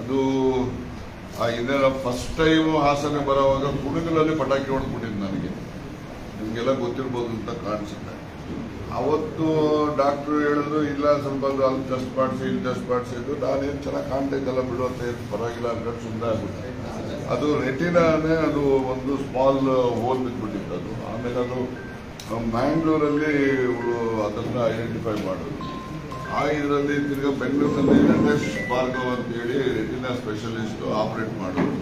ಅದು ಆ first time Hassan ಬರೋವಾಗ ಕುಣಿಗಲಲ್ಲಿ ಪಟಾಕಿ ಹೊಡೆದ್ಬಿಟ್ಟಿದ್ದು ನನಗೆ. ನಿಮಗೆಲ್ಲ ಗೊತ್ತಿರ್ಬೋದು ಅಂತ ಕಾಣಿಸುತ್ತೆ. ಅವತ್ತು ಡಾಕ್ಟ್ರು ಹೇಳಿದ್ರು, ಇಲ್ಲ ಸ್ವಲ್ಪ ಅಲ್ಲಿ ಟೆಸ್ಟ್ ಮಾಡಿಸಿ, ಇಲ್ಲಿ ಟೆಸ್ಟ್ ಮಾಡಿಸಿ ನಾನೇನು ಚೆನ್ನಾಗಿ ಕಾಣ್ತೈತಲ್ಲ ಬಿಡು ಅಂತ ಏನು ಪರವಾಗಿಲ್ಲ ಅಂದ್ರೆ ಸುಮ್ಮನೆ ಅದು ರೆಟಿನಾನೇ ಅದು ಒಂದು ಸ್ಮಾಲ್ ಹೋಲ್ ಬಿದ್ದುಬಿಟ್ಟಿತ್ತು ಅದು. ಆಮೇಲೆ ಅದು ಮ್ಯಾಂಗ್ಳೂರಲ್ಲಿ ಅದನ್ನ ಐಡೆಂಟಿಫೈ ಮಾಡೋದು ಆ ಇದರಲ್ಲಿ ತಿರ್ಗಾ ಬೆಂಗಳೂರಿನಲ್ಲಿ ನಟೇಶ್ ಭಾರ್ಗವ್ ಅಂತ ಹೇಳಿ ರೆಟಿನಾ ಸ್ಪೆಷಲಿಸ್ಟ್ ಆಪರೇಟ್ ಮಾಡೋರು.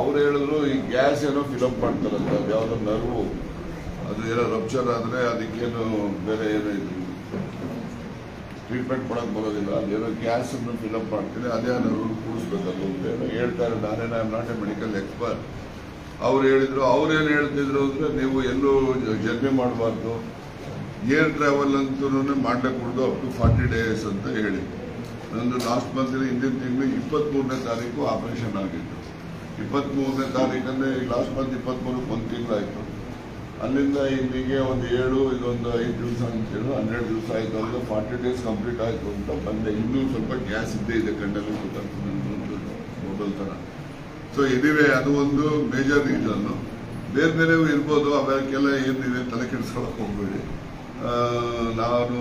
ಅವ್ರು ಹೇಳಿದ್ರು, ಈ ಗ್ಯಾಸ್ ಏನೋ ಫಿಲಪ್ ಮಾಡ್ತಾರಂತ ಯಾವುದೋ ನರ್ವು, ಅದು ಏನೋ ರಪ್ಚರ್ ಆದರೆ ಅದಕ್ಕೇನು ಬೇರೆ ಏನೋ ಟ್ರೀಟ್ಮೆಂಟ್ ಕೊಡಕ್ಕೆ ಬರೋದಿಲ್ಲ, ಅದೇನೋ ಗ್ಯಾಸ್ ಅನ್ನು ಫಿಲಪ್ ಮಾಡ್ತೀನಿ, ಅದೇ ನರ್ವ್ ಕೂಡಿಸ್ಬೇಕಲ್ಲ ಅಂತ ಏನೋ ಹೇಳ್ತಾರೆ ನಾನೇನು I not a medical expert ಅವ್ರು ಹೇಳಿದ್ರು ಅವ್ರೇನು ಹೇಳ್ತಿದ್ರು ಅಂದ್ರೆ, ನೀವು ಎಲ್ಲೂ ಜರ್ನಿ ಮಾಡಬಾರ್ದು ಏರ್ ಟ್ರಾವೆಲ್ ಅಂತೂ ಮಾಡಲೇಕೂಡ್ದು ಅಪ್ ಟು ಫಾರ್ಟಿ ಡೇಸ್ ಅಂತ ಹೇಳಿ. ನಂದು ಲಾಸ್ಟ್ ಮಂತ್ ಹಿಂದಿನ ತಿಂಗಳು ಇಪ್ಪತ್ತ್ಮೂರನೇ ತಾರೀಕು ಆಪರೇಷನ್ ಆಗಿತ್ತು ಇಪ್ಪತ್ತ್ಮೂರನೇ ತಾರೀಕಂದ್ರೆ ಲಾಸ್ಟ್ ಮಂತ್ ಇಪ್ಪತ್ತ್ಮೂರಕ್ಕೆ ಒಂದು ತಿಂಗಳಾಯಿತು. ಅಲ್ಲಿಂದ ಇಲ್ಲಿಗೆ ಒಂದು ಏಳು, ಇದೊಂದು ಐದು ದಿವಸ ಅಂತೇಳಿ ಹನ್ನೆರಡು ದಿವಸ ಆಯಿತು. ಅಂದರೆ ಫಾರ್ಟಿ ಡೇಸ್ ಕಂಪ್ಲೀಟ್ ಆಯಿತು ಅಂತ ಬಂದೆ. ಇನ್ನೂ ಸ್ವಲ್ಪ ಗ್ಯಾಸ್ ಇದ್ದೇ ಇದೆ ಕಣ್ಣಲ್ಲಿ ಗೊತ್ತಾಗ್ತದೆ ಮೊಬೈಲ್ ಥರ. ಸೊ ಎನಿವೆ ಅದು ಒಂದು ಮೇಜರ್ ರೀಸನ್ನು ಬೇರೆ ಬೇರೆವು ಇರ್ಬೋದು ಅವಕ್ಕೆಲ್ಲ ಏನಿದೆ ತಲೆ ಕೆಡಿಸ್ಕೊಳಕ್ಕೆ ಹೋಗ್ಬೇಡಿ. ನಾನು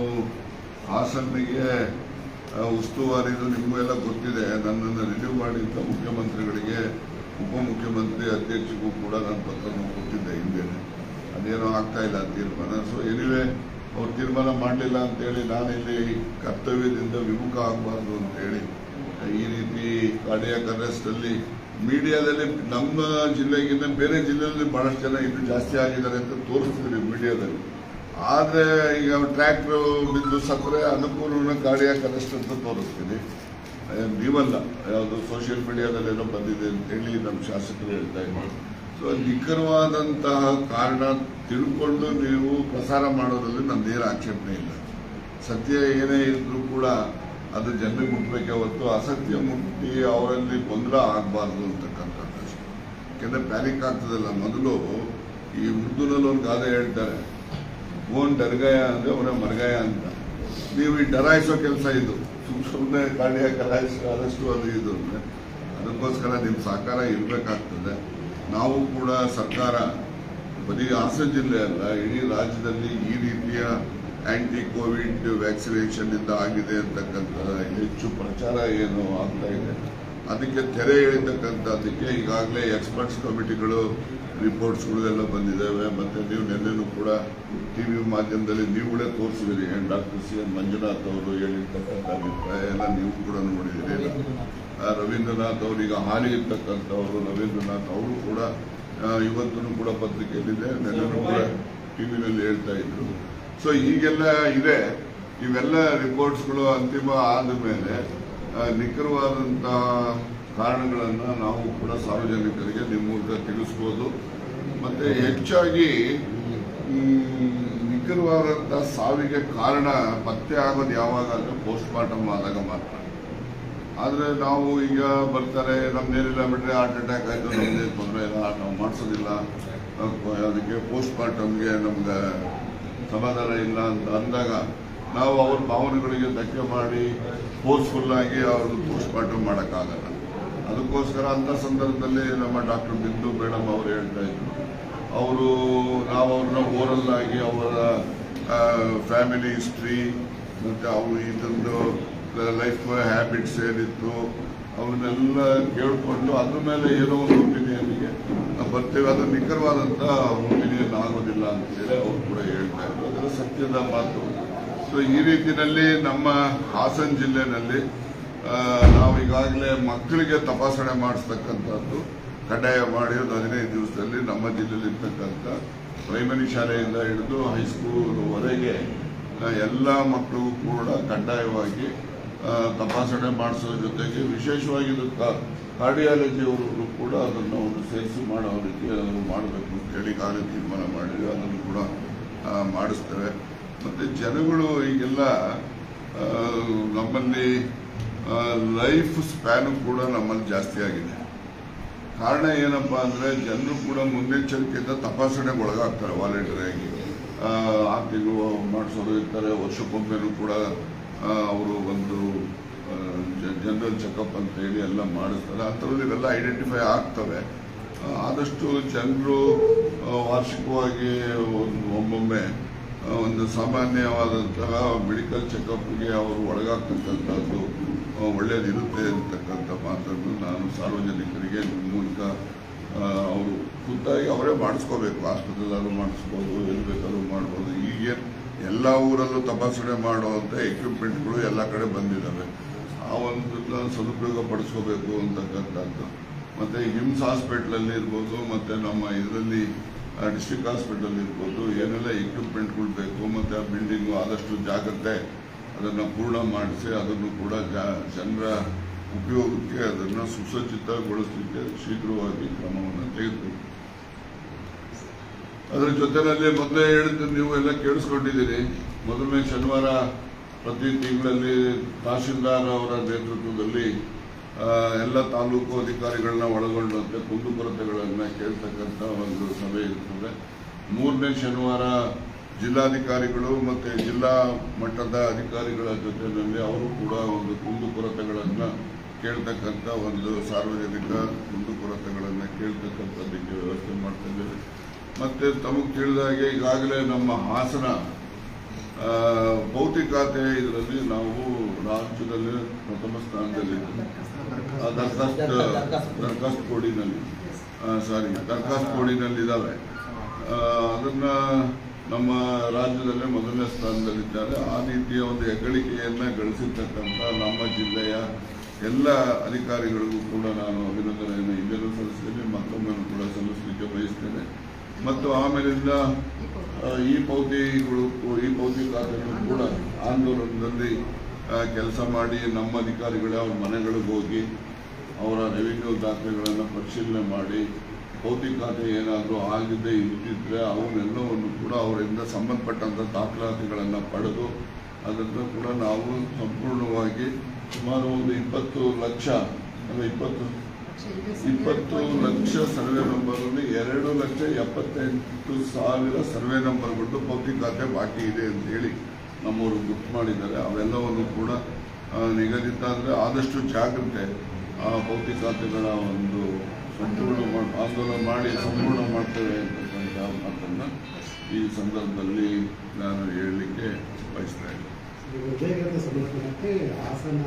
ಹಾಸನಿಗೆ ಉಸ್ತುವಾರಿದು ನಿಮಗೆಲ್ಲ ಗೊತ್ತಿದೆ. ನನ್ನನ್ನು ರಿಲೀವ್ ಮಾಡಿದ್ದ ಮುಖ್ಯಮಂತ್ರಿಗಳಿಗೆ, ಉಪಮುಖ್ಯಮಂತ್ರಿ ಅಧ್ಯಕ್ಷಗೂ ಕೂಡ ನಾನು ಪತ್ರವನ್ನು ಕೊಟ್ಟಿದ್ದೆ ಹಿಂದೆ. ಅದೇನೋ ಆಗ್ತಾ ಇಲ್ಲ ತೀರ್ಮಾನ. ಸೊ ಎನಿವೆ ಅವ್ರು ತೀರ್ಮಾನ ಮಾಡಲಿಲ್ಲ ಅಂತೇಳಿ ನಾನಿಲ್ಲಿ ಕರ್ತವ್ಯದಿಂದ ವಿಮುಖ ಆಗಬಾರ್ದು ಅಂತೇಳಿ, ಈ ರೀತಿ ಕಾರ್ಡಿಯಾಕ್ ಅರೆಸ್ಟ್ ಅಲ್ಲಿ ಮೀಡಿಯಾದಲ್ಲಿ ನಮ್ಮ ಜಿಲ್ಲೆಗಿಂತ ಬೇರೆ ಜಿಲ್ಲೆಯಲ್ಲಿ ಬಹಳಷ್ಟು ಜನ ಇನ್ನೂ ಜಾಸ್ತಿ ಆಗಿದ್ದಾರೆ ಅಂತ ತೋರಿಸ್ತೀವಿ ಮೀಡಿಯಾದಲ್ಲಿ. ಆದ್ರೆ ಈಗ ಟ್ರ್ಯಾಕ್ಟ್ರು ಬಿದ್ದು ಸಕ್ಕರೆ ಅನುಕೂಲನ ಗಾಡಿಯ ಕನಿಷ್ಠ ಅಂತ ತೋರಿಸ್ತೀನಿ. ನೀವಲ್ಲ. ಯಾವುದು ಸೋಷಿಯಲ್ ಮೀಡಿಯಾದಲ್ಲಿ ಏನೋ ಬಂದಿದೆ ಅಂತ ಹೇಳಿ ನಮ್ಮ ಶಾಸಕರು ಹೇಳ್ತಾ ಇದ್ದಾರೆ ಸೊ ನಿಖರವಾದಂತಹ ಕಾರಣ ತಿಳ್ಕೊಂಡು ನೀವು ಪ್ರಸಾರ ಮಾಡೋದ್ರಲ್ಲಿ ನಂದೇನು ಆಕ್ಷೇಪಣೆ ಇಲ್ಲ. ಸತ್ಯ ಏನೇ ಇದ್ರೂ ಕೂಡ ಅದು ಜನರಿಗೆ ಮುಟ್ಬೇಕೆ ಹೊತ್ತು ಅಸತ್ಯ ಮುಟ್ಟಿ ಅವರಲ್ಲಿ ಗೊಂದಲ ಆಗಬಾರ್ದು ಅಂತಕ್ಕಂಥದ್ದು ಯಾಕೆಂದ್ರೆ ಪ್ಯಾನಿಕ್ ಆಗ್ತದಲ್ಲ ಮೊದಲು ಈ ಉರ್ದುನಲ್ಲಿ ಒಂದು ಗಾದೆ ಹೇಳ್ತಾರೆ. ಓನ್ ಡರ್ಗಾಯ ಅಂದ್ರೆ ಅವನೇ ಮರ್ಗಾಯ ಅಂತ. ನೀವು ಈ ಡರಾಯಿಸೋ ಕೆಲಸ ಇದು. ಸುಮ್ ಸುಮ್ಮನೆ ಕಾರ್ಡಿಯಾಕ್ ಅರೆಸ್ಟು ಅದು ಇದು ಅಂದ್ರೆ ಅದಕ್ಕೋಸ್ಕರ ನಿಮ್ಮ ಸಹಕಾರ ಇರಬೇಕಾಗ್ತದೆ. ನಾವು ಕೂಡ ಸರ್ಕಾರ, ಬರೀ ಹಾಸನ ಜಿಲ್ಲೆ ಅಲ್ಲ, ಇಡೀ ರಾಜ್ಯದಲ್ಲಿ ಈ ರೀತಿಯ ಆಂಟಿ ಕೋವಿಡ್ ವ್ಯಾಕ್ಸಿನೇಷನ್ ಇಂದ ಆಗಿದೆ ಅಂತಕ್ಕಂಥ ಹೆಚ್ಚು ಪ್ರಚಾರ ಏನು ಆಗ್ತಾ ಇದೆ. ಅದಕ್ಕೆ ತೆರೆ ಎಳಿತಕ್ಕಂಥದ್ದಕ್ಕೆ ಈಗಾಗಲೇ ಎಕ್ಸ್ಪರ್ಟ್ಸ್ ಕಮಿಟಿಗಳು ರಿಪೋರ್ಟ್ಸ್ಗಳು ಎಲ್ಲ ಬಂದಿದ್ದಾವೆ. ಮತ್ತು ನೀವು ನಿನ್ನೆನೂ ಕೂಡ ಟಿವಿ ಮಾಧ್ಯಮದಲ್ಲಿ ನೀವುಗಳೇ ತೋರಿಸಿದಿರಿ ಡಾಕ್ಟರ್ ಸಿ ಎನ್ ಮಂಜುನಾಥ್ ಅವರು ಹೇಳಿರ್ತಕ್ಕಂಥ ಅಭಿಪ್ರಾಯ ಎಲ್ಲ ನೀವು ಕೂಡ ನೋಡಿದ್ದೀರಿ ರವೀಂದ್ರನಾಥ್ ಅವರು ಈಗ ಹಾಲಿ ಇರ್ತಕ್ಕಂಥವರು, ರವೀಂದ್ರನಾಥ್ ಅವರು ಕೂಡ ಇವತ್ತೂ ಕೂಡ ಪತ್ರಿಕೆಯಲ್ಲಿದೆ. ನೆನ್ನೆನೂ ಕೂಡ ಟಿವಿನಲ್ಲಿ ಹೇಳ್ತಾ ಇದ್ರು. ಸೊ ಈಗೆಲ್ಲ ಇದೆ. ಇವೆಲ್ಲ ರಿಪೋರ್ಟ್ಸ್ಗಳು ಅಂತಿಮ ಆದ ಮೇಲೆ ನಿಖರವಾದಂತಹ ಕಾರಣಗಳನ್ನು ನಾವು ಕೂಡ ಸಾರ್ವಜನಿಕರಿಗೆ ನಿಮ್ಮ ಮೂಲಕ ತಿಳಿಸ್ಬೋದು. ಮತ್ತೆ ಹೆಚ್ಚಾಗಿ ನಿಖರವಾದಂಥ ನಿಖರವಾದಂತಹ ಸಾವಿಗೆ ಕಾರಣ ಪತ್ತೆ ಆಗೋದು ಯಾವಾಗ ಅಂದರೆ ಪೋಸ್ಟ್ ಮಾರ್ಟಮ್ ಆದಾಗ ಮಾತ್ರ. ಆದರೆ ನಾವು ಈಗ ಬರ್ತಾರೆ ನಮ್ದೇನಿಲ್ಲ ಬಿಟ್ಟರೆ ಹಾರ್ಟ್ ಅಟ್ಯಾಕ್ ಆಯಿತು ನಮ್ದೇ ತೊಂದರೆ ಇಲ್ಲ ನಾವು ಮಾಡಿಸೋದಿಲ್ಲ. ಅದಕ್ಕೆ ಪೋಸ್ಟ್ ಮಾರ್ಟಮ್ಗೆ ನಮ್ಗೆ ಸಮಾಧಾನ ಇಲ್ಲ ಅಂತ ಅಂದಾಗ ನಾವು ಅವ್ರ ಭಾವನೆಗಳಿಗೆ ಧಕ್ಕೆ ಮಾಡಿ ಫೋರ್ಸ್ಫುಲ್ ಆಗಿ ಅವ್ರನ್ನ ಪೋಸ್ಟ್ ಮಾರ್ಟಮ್ ಮಾಡೋಕ್ಕಾಗಲ್ಲ. ಅದಕ್ಕೋಸ್ಕರ ಅಂತ ಸಂದರ್ಭದಲ್ಲಿ ನಮ್ಮ ಡಾಕ್ಟರ್ ಬಿಂದು ಮೇಡಮ್ ಅವರು ಹೇಳ್ತಾ ಇದ್ರು. ಅವರು, ನಾವು ಅವ್ರನ್ನ ಓರಲ್ ಆಗಿ ಅವರ ಫ್ಯಾಮಿಲಿ ಹಿಸ್ಟ್ರಿ ಮತ್ತು ಅವರು ಇದೊಂದು ಲೈಫ್ ಹ್ಯಾಬಿಟ್ಸ್ ಏನಿತ್ತು, ಅವನ್ನೆಲ್ಲ ಕೇಳಿಕೊಂಡು ಅದ್ರ ಮೇಲೆ ಏನೋ ಒಂದು ಒಪಿನಿಯನ್ಗೆ ಬರ್ತೇವೆ. ಅದು ನಿಖರವಾದಂಥ ಒಪಿನಿಯನ್ ಆಗೋದಿಲ್ಲ ಅಂತೇಳಿ ಅವರು ಕೂಡ ಹೇಳ್ತಾ ಇದ್ರು. ಅದರ ಸತ್ಯದ ಮಾತು. ಸೊ ಈ ರೀತಿಯಲ್ಲಿ ನಮ್ಮ ಹಾಸನ ಜಿಲ್ಲೆನಲ್ಲಿ ನಾವು ಈಗಾಗಲೇ ಮಕ್ಕಳಿಗೆ ತಪಾಸಣೆ ಮಾಡಿಸ್ತಕ್ಕಂಥದ್ದು, ಕಡ್ಡಾಯ ಮಾಡಿರೋದು ಹದಿನೈದು ದಿವಸದಲ್ಲಿ ನಮ್ಮ ಜಿಲ್ಲೆಯಲ್ಲಿ ಇರ್ತಕ್ಕಂಥ ಪ್ರೈಮರಿ ಶಾಲೆಯಿಂದ ಹಿಡಿದು ಹೈಸ್ಕೂಲ್ವರೆಗೆ ಎಲ್ಲ ಮಕ್ಕಳಿಗೂ ಕೂಡ ಕಡ್ಡಾಯವಾಗಿ ತಪಾಸಣೆ ಮಾಡಿಸೋದ್ರ ಜೊತೆಗೆ ವಿಶೇಷವಾಗಿ ಇದು ಕಾರ್ಡಿಯಾಲಜಿ ಅವರು ಕೂಡ ಅದನ್ನು ಒಂದು ಸೇರಿಸಿ ಮಾಡೋ ರೀತಿ ಅದನ್ನು ಮಾಡಬೇಕು ಅಂತ ಹೇಳಿ ಕಾರ್ಯ ತೀರ್ಮಾನ ಮಾಡಿದ್ವಿ. ಅದನ್ನು ಕೂಡ ಮಾಡಿಸ್ತೇವೆ. ಮತ್ತು ಜನಗಳು ಈಗೆಲ್ಲ ನಮ್ಮಲ್ಲಿ ಲೈಫ್ ಸ್ಪ್ಯಾನು ಕೂಡ ನಮ್ಮಲ್ಲಿ ಜಾಸ್ತಿ ಆಗಿದೆ. ಕಾರಣ ಏನಪ್ಪ ಅಂದ್ರೆ ಜನರು ಕೂಡ ಮುನ್ನೆಚ್ಚರಿಕೆಯಿಂದ ತಪಾಸಣೆಗೆ ಒಳಗಾಗ್ತಾರೆ ವಾಲಂಟಿಯರ್ ಆಗಿ. ಆ, ತಿಂಗಳು ಮಾಡಿಸೋರು ಇರ್ತಾರೆ ವರ್ಷಕ್ಕೊಮ್ಮೆನೂ ಕೂಡ ಅವರು ಒಂದು ಜನರಲ್ ಚೆಕಪ್ ಅಂತ ಹೇಳಿ ಎಲ್ಲ ಮಾಡಿಸ್ತಾರೆ. ಅಂಥದ್ರಲ್ಲಿ ಇವೆಲ್ಲ ಐಡೆಂಟಿಫೈ ಆಗ್ತವೆ. ಆದಷ್ಟು ಜನರು ವಾರ್ಷಿಕವಾಗಿ ಒಂದು ಒಮ್ಮೊಮ್ಮೆ ಒಂದು ಸಾಮಾನ್ಯವಾದಂತಹ ಮೆಡಿಕಲ್ ಚೆಕಪ್ಗೆ ಅವರು ಒಳಗಾಗ್ತಕ್ಕಂಥದ್ದು ಒಳ್ಳೆಯದಿರುತ್ತೆ ಅಂತಕ್ಕಂಥ ಮಾತನ್ನು ನಾನು ಸಾರ್ವಜನಿಕರಿಗೆ ಮೂಲಕ ಅವರು ಖುದ್ದಾಗಿ ಅವರೇ ಮಾಡಿಸ್ಕೋಬೇಕು. ಆಸ್ಪತ್ರೆಲ್ಲಾದ್ರೂ ಮಾಡಿಸ್ಬೋದು, ಎಲ್ಲಿ ಬೇಕಾದ್ರೂ ಮಾಡ್ಬೋದು. ಈಗೇನು ಎಲ್ಲ ಊರಲ್ಲೂ ತಪಾಸಣೆ ಮಾಡುವಂಥ ಎಕ್ವಿಪ್ಮೆಂಟ್ಗಳು ಎಲ್ಲ ಕಡೆ ಬಂದಿದ್ದಾವೆ. ಆ ಒಂದು ಸದುಪಯೋಗ ಪಡಿಸ್ಕೋಬೇಕು ಅಂತಕ್ಕಂಥದ್ದು. ಮತ್ತು ಹಿಮ್ಸ್ ಹಾಸ್ಪಿಟ್ಲಲ್ಲಿ ಇರ್ಬೋದು, ಮತ್ತು ನಮ್ಮ ಇದರಲ್ಲಿ ಡಿಸ್ಟ್ರಿಕ್ಟ್ ಹಾಸ್ಪಿಟಲ್ ಇರ್ಬೋದು, ಏನೆಲ್ಲ ಎಕ್ವಿಪ್ಮೆಂಟ್ಗಳು ಬೇಕು ಮತ್ತು ಆ ಬಿಲ್ಡಿಂಗು ಆದಷ್ಟು ಜಾಗ್ರತೆ ಅದನ್ನು ಪೂರ್ಣ ಮಾಡಿಸಿ ಅದನ್ನು ಕೂಡ ಜನರ ಉಪಯೋಗಕ್ಕೆ ಅದನ್ನು ಸುಸಜ್ಜಿತಗೊಳಿಸಲಿಕ್ಕೆ ಶೀಘ್ರವಾಗಿ ಕ್ರಮವನ್ನು ತೆಗೆದುಕೊಂಡು ಅದರ ಜೊತೆಯಲ್ಲಿ ಮೊದಲೇ ಹೇಳಿದ್ದು ನೀವು ಎಲ್ಲ ಕೇಳಿಸ್ಕೊಂಡಿದ್ದೀರಿ. ಮೊದಲನೇ ಶನಿವಾರ ಪ್ರತಿ ತಿಂಗಳಲ್ಲಿ ತಹಶೀಲ್ದಾರ್ ಅವರ ನೇತೃತ್ವದಲ್ಲಿ ಎಲ್ಲ ತಾಲೂಕು ಅಧಿಕಾರಿಗಳನ್ನ ಒಳಗೊಂಡಂತೆ ಕುಂದುಕೊರತೆಗಳನ್ನು ಕೇಳ್ತಕ್ಕಂಥ ಒಂದು ಮೂರನೇ ಶನಿವಾರ ಜಿಲ್ಲಾಧಿಕಾರಿಗಳು ಮತ್ತು ಜಿಲ್ಲಾ ಮಟ್ಟದ ಅಧಿಕಾರಿಗಳ ಜೊತೆಯಲ್ಲಿ ಅವರು ಕೂಡ ಒಂದು ಕುಂದುಕೊರತೆಗಳನ್ನು ಕೇಳ್ತಕ್ಕಂಥ ಒಂದು ಸಾರ್ವಜನಿಕ ಕುಂದುಕೊರತೆಗಳನ್ನು ಕೇಳ್ತಕ್ಕಂಥದ್ದಕ್ಕೆ ವ್ಯವಸ್ಥೆ ಮಾಡ್ತಾ ಇದ್ದೇವೆ. ಮತ್ತೆ ತಮಗೆ ತಿಳಿದಾಗೆ ಈಗಾಗಲೇ ನಮ್ಮ ಹಾಸನ ಭೌತಿಕಾತೆ ಇದರಲ್ಲಿ ನಾವು ರಾಜ್ಯದಲ್ಲಿ ಪ್ರಥಮ ಸ್ಥಾನದಲ್ಲಿ ದರ್ಖಾಸ್ತ್ ದರ್ಖಾಸ್ತ್ ಕೋಡಿನಲ್ಲಿ ಸಾರಿ ದರ್ಖಾಸ್ತ್ ಕೋಡಿನಲ್ಲಿ ಇದ್ದಾವೆ ಅದನ್ನ ನಮ್ಮ ರಾಜ್ಯದಲ್ಲೇ ಮೊದಲನೇ ಸ್ಥಾನದಲ್ಲಿದ್ದಾರೆ. ಆ ರೀತಿಯ ಒಂದು ಹೆಗ್ಗಳಿಕೆಯನ್ನ ಗಳಿಸಿರ್ತಕ್ಕಂಥ ನಮ್ಮ ಜಿಲ್ಲೆಯ ಎಲ್ಲ ಅಧಿಕಾರಿಗಳಿಗೂ ಕೂಡ ನಾನು ಅಭಿನಂದನೆಯನ್ನು ಹಿಂದೆನೂ ಸಲ್ಲಿಸ್ತೇನೆ ಮತ್ತೊಮ್ಮೆ ಕೂಡ ಸಲ್ಲಿಸಲಿಕ್ಕೆ ಬಯಸ್ತೇನೆ. ಮತ್ತು ಆಮೇಲಿಂದ ಈ ಪೌತಿಗಳು, ಈ ಪೌತಿ ಖಾತೆಗಳು ಕೂಡ ಆಂದೋಲನದಲ್ಲಿ ಕೆಲಸ ಮಾಡಿ ನಮ್ಮ ಅಧಿಕಾರಿಗಳೇ ಅವ್ರ ಮನೆಗಳಿಗೆ ಹೋಗಿ ಅವರ ರೆವಿನ್ಯೂ ದಾಖಲೆಗಳನ್ನು ಪರಿಶೀಲನೆ ಮಾಡಿ ಭೌತಿಕ ಖಾತೆ ಏನಾದರೂ ಆಗಿದೆ ಇದ್ದಿದ್ದರೆ ಅವನ್ನೆಲ್ಲವನ್ನು ಕೂಡ ಅವರಿಂದ ಸಂಬಂಧಪಟ್ಟಂಥ ದಾಖಲಾತಿಗಳನ್ನು ಪಡೆದು ಅದನ್ನು ಕೂಡ ನಾವು ಸಂಪೂರ್ಣವಾಗಿ ಸುಮಾರು ಒಂದು ಇಪ್ಪತ್ತು ಲಕ್ಷ, ಅಂದರೆ ಇಪ್ಪತ್ತು ಇಪ್ಪತ್ತು ಲಕ್ಷ ಸರ್ವೆ ನಂಬರಲ್ಲಿ ಎರಡು ಲಕ್ಷ ಎಪ್ಪತ್ತೆಂಟು ಸಾವಿರ ಸರ್ವೆ ನಂಬರ್ಗಳು ಭೌತಿಕ ಖಾತೆ ಬಾಕಿ ಇದೆ ಅಂತ ಹೇಳಿ ನಮ್ಮವರು ಗುರ್ತು ಮಾಡಿದ್ದಾರೆ. ಅವೆಲ್ಲವನ್ನು ಕೂಡ ನಿಗದಿತ ಅಂದರೆ ಆದಷ್ಟು ಜಾಗ್ರತೆ ಆ ಭೌತಿಕ ಖಾತೆಗಳ ಒಂದು ಸಂಪೂರ್ಣ ಆಂದೋಲನ ಮಾಡಿ ಸಂಪೂರ್ಣ ಮಾಡ್ತೇವೆ ಅಂತಕ್ಕಂಥ ಮಾತನ್ನು ಈ ಸಂದರ್ಭದಲ್ಲಿ ನಾನು ಹೇಳಲಿಕ್ಕೆ ಬಯಸ್ತಾ ಹಾಸನ